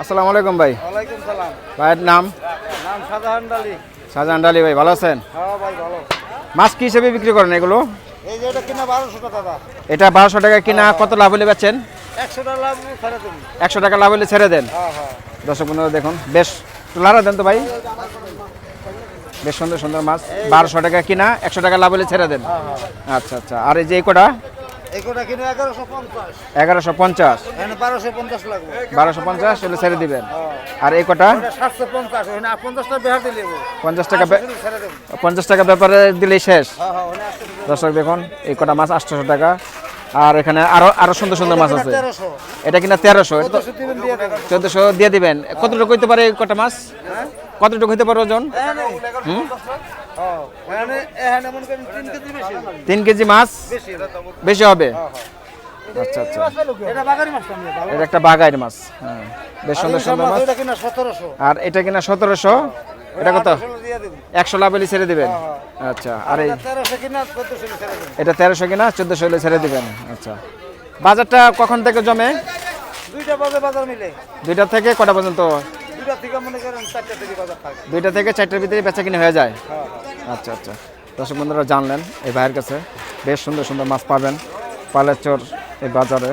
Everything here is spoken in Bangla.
আসসালামু আলাইকুম ভাই। ওয়ালাইকুম সালাম। ভাইয়ের নাম? নাম সাধারণ ডালি শাহজাহান ডালি ভাই ভালো আছেন? হ্যাঁ ভাই ভালো। মাছ কি হিসেবে বিক্রি করেন এগুলো? এই যে এটা কিনা বারোশো টাকা দাদা। এটা বারোশো টাকা কিনা কত লাভ হলে বেচেন? একশো টাকা লাভ ফেরত দিন একশো টাকা লাভ হলে ছেড়ে দেন। হ্যাঁ হ্যাঁ। দর্শক বন্ধুরা দেখুন বেশ লাড়া দেন তো ভাই। বেশ সুন্দর সুন্দর মাছ। বারোশো টাকা কিনা একশো টাকা লাভ হলে ছেড়ে দেন। আচ্ছা আচ্ছা। আর এই যে এই কটা? এগারোশো পঞ্চাশ। বারোশো পঞ্চাশ হলে ছেড়ে দিবেন। আর এই কটা? পঞ্চাশ। টাকা পঞ্চাশ টাকা ব্যাপারে দিলেই শেষ। হ্যাঁ হ্যাঁ দর্শক দেখুন এই কটা মাছ আটশোশো টাকা। আর এখানে আরও আরও সুন্দর সুন্দর মাছ আছে। এটা কিনা তেরোশো। চোদ্দশো দিয়ে দেবেন। কতটুকু হইতে পারে কটা মাছ? কতটুকু হইতে পারে ওজন? হ্যাঁ তিন কেজি মাছ? বেশি হবে? আচ্ছা আচ্ছা। এটা একটা বাগাইয়ের মাছ। হ্যাঁ। বেশ সুন্দর সুন্দর মাছ। আর এটা কিনা সতেরোশো? এটা কত? একশো লাভেলি ছেড়ে দিবেন? আচ্ছা আর এই এটা তেরোশো কিনা চোদ্দশো হলে ছেড়ে দিবেন? আচ্ছা। বাজারটা কখন থেকে জমে? দুইটা বাজে বাজার মিলে। দুইটা থেকে কটা পর্যন্ত? দুইটা থেকে মনে করেন চারটা থেকে বাজার থাকে। দুইটা থেকে চারটার ভিতরে বেচা কিনে হয়ে যায়? হ্যাঁ হ্যাঁ। আচ্ছা আচ্ছা। দর্শক বন্ধুরা জানলেন এই ভাইয়ের কাছে বেশ সুন্দর সুন্দর মাছ পাবেন পালেচর এই বাজারে।